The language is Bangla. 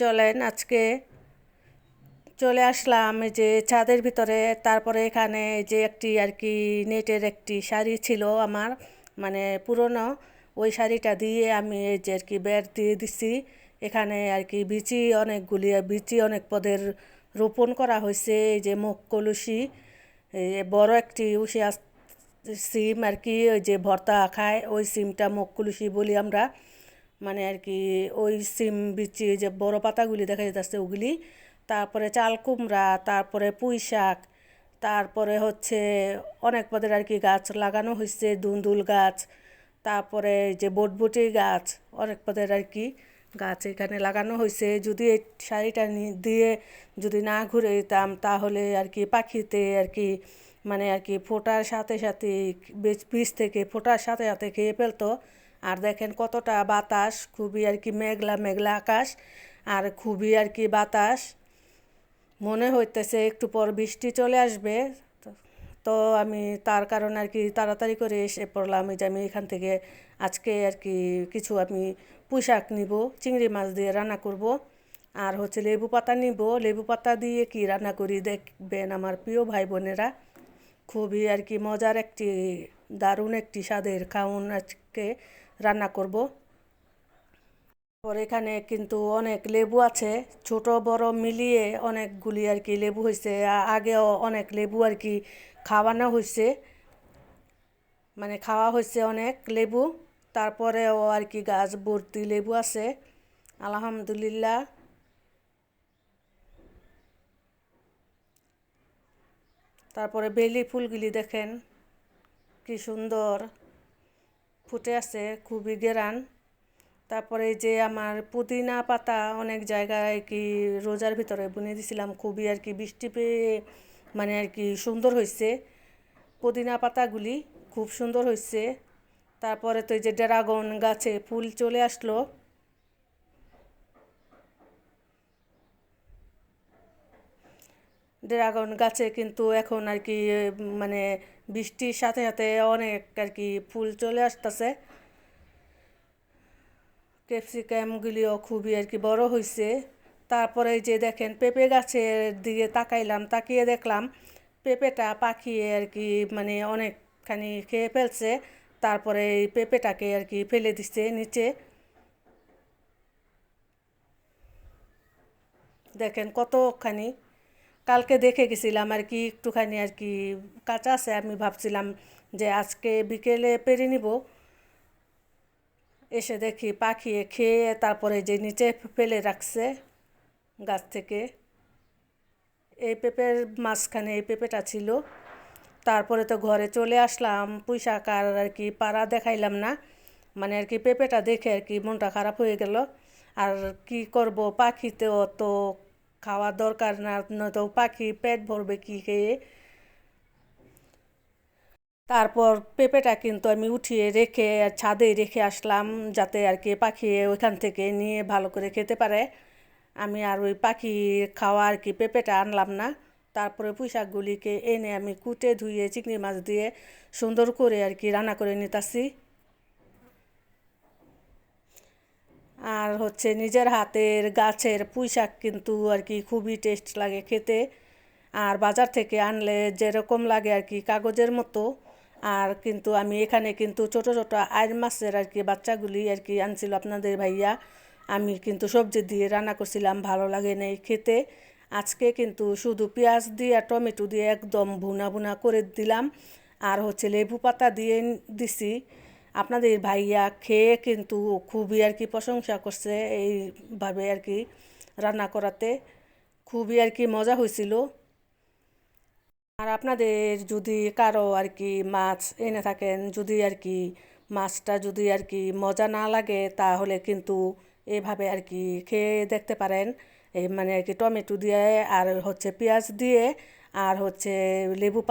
চলেন, আজকে চলে আসলাম যে ছাদের ভিতরে। তারপরে এখানে যে একটি আর কি নেটের একটি শাড়ি ছিল আমার মানে পুরনো। ওই শাড়িটা দিয়ে আমি এই যে আর কি বের দিয়ে দিছি। এখানে আর কি বিচি অনেকগুলি বিচি অনেক পদের রোপণ করা হয়েছে। এই যে মুখ যে বড় একটি উশে সিম আর কি, ওই যে ভর্তা খায়, ওই সিমটা মুখ কলসি বলি আমরা। মানে আর কি ওই সিম বিচি যে বড় পাতাগুলি দেখা যাচ্ছে ওগুলি, তারপরে চাল কুমড়া, তারপরে পুঁই শাক, তারপরে হচ্ছে অনেক পদের আর কি গাছ লাগানো হয়েছে দুন্দুল গাছ, তারপরে যে বটবটি গাছ, অনেক পদের আর কি গাছ এখানে লাগানো হয়েছে যদি এই শাড়িটা দিয়ে যদি না ঘুরে দিতাম তাহলে আর কি পাখিতে আর কি মানে আর কি ফোটার সাথে সাথে, বীজ থেকে ফোটার সাথে সাথে খেয়ে ফেলতো। আর দেখেন কতটা বাতাস, খুবই আর কি মেঘলা মেঘলা আকাশ, আর খুবই আর কি বাতাস। মনে হইতেছে একটু পর বৃষ্টি চলে আসবে, তো আমি তার কারণ আর কি তাড়াতাড়ি করে এসে পড়লাম যে আমি এখান থেকে আজকে আর কি কিছু আমি পোশাক নিব, চিংড়ি মাছ দিয়ে রান্না করব। আর হচ্ছে লেবু পাতা নিব, লেবু পাতা দিয়ে কি রান্না করি দেখবেন আমার প্রিয় ভাই বোনেরা খুবই আর কি মজার একটি, দারুণ একটি স্বাদের খাউন আজকে। রান্না করব। পর এখানে কিন্তু অনেক লেবু আছে, ছোট, বড় মিলিয়ে অনেকগুলি আর কি লেবু হয়েছে আগেও অনেক লেবু আর কি খাওয়ানো হয়েছে মানে খাওয়া হয়েছে অনেক লেবু। তারপরেও আর কি গাছ ভর্তি লেবু আছে। আলহামদুলিল্লাহ। তারপরে বেলি ফুলগুলি দেখেন, কি সুন্দর। ফুটে আছে খুবই গেরান। তারপরে যে আমার পুদিনা পাতা অনেক জায়গায় কি রোজার ভিতরে বুনে দিছিলাম, খুবই আর কি বৃষ্টি পেয়ে মানে আর কি সুন্দর হয়েছে পুদিনা পাতাগুলি খুব সুন্দর হয়েছে তারপরে তো এই যে ড্রাগন গাছে ফুল চলে আসলো। ড্রাগন গাছে কিন্তু এখন আর কি মানে বৃষ্টির সাথে সাথে অনেক আর কি ফুল চলে আসতেছে। ক্যাপসিকামগুলিও খুবই আর কি বড় হয়েছে তারপরে যে দেখেন পেঁপে গাছের দিকে তাকাইলাম, তাকিয়ে দেখলাম পেঁপেটা পাখিয়ে আর কি মানে অনেকখানি খেয়ে ফেলছে। তারপরে এই পেঁপেটাকে আর কি ফেলে দিচ্ছে নিচে। দেখেন কতখানি কালকে দেখে গেছিলাম আর কি, একটুখানি আর কি কাঁচা আছে, আমি ভাবছিলাম যে আজকে বিকেলে পেরে নিব। এসে দেখি পাখি খেয়ে তারপরে যে নিচে ফেলে রাখছে গাছ থেকে, এই পেঁপের মাঝখানে এই পেঁপেটা ছিল। তারপরে তো ঘরে চলে আসলাম, পুঁইশাক আর আর কি পাড়া দেখাইলাম না। মানে আর কি পেঁপেটা দেখে আর কি মনটা খারাপ হয়ে গেল। আর কি করব, পাখিতেও তো খাওয়ার দরকার না, নয়তো পাখি পেট ভরবে কি খেয়ে। তারপর পেঁপেটা কিন্তু আমি উঠিয়ে রেখে, ছাদে রেখে আসলাম যাতে আর কি পাখি ওইখান থেকে নিয়ে ভালো করে খেতে পারে। আমি আর ওই পাখি খাওয়া আর কি পেঁপেটা আনলাম না। তারপরে পুঁইশাকগুলিকে এনে আমি কুটে ধুয়ে চিংড়ি মাছ দিয়ে সুন্দর করে আর কি রান্না করে নিতাছি। আর হচ্ছে নিজের হাতের গাছের পুঁই শাক কিন্তু আর কি খুবই টেস্ট লাগে খেতে। আর বাজার থেকে আনলে যেরকম লাগে আর কি কাগজের মতো। আর কিন্তু আমি এখানে কিন্তু ছোট ছোট আইর মাছের আর কি বাচ্চাগুলি আর কি আনছিল আপনাদের ভাইয়া। আমি কিন্তু সবজি দিয়ে রান্না করছিলাম, ভালো লাগে নেই খেতে। আজকে কিন্তু শুধু পেঁয়াজ দিয়ে আর টমেটো দিয়ে একদম ভুনা ভুনা করে দিলাম। আর হচ্ছে লেবু পাতা দিয়ে দিছি। আপনাদের ভাইয়া খেয়ে কিন্তু খুবই আর কি প্রশংসা করছে এইভাবে আর কি রান্না করাতে। খুবই আর কি মজা হয়েছিল। আর আপনাদের যদি কারও আর কি মাছ এনে থাকেন, যদি আর কি মাছটা যদি আর কি মজা না লাগে, তাহলে কিন্তু এভাবে আর কি খেয়ে দেখতে পারেন। এই মানে আর কি টমেটো দিয়ে, আর হচ্ছে পেঁয়াজ দিয়ে, আর হচ্ছে লেবু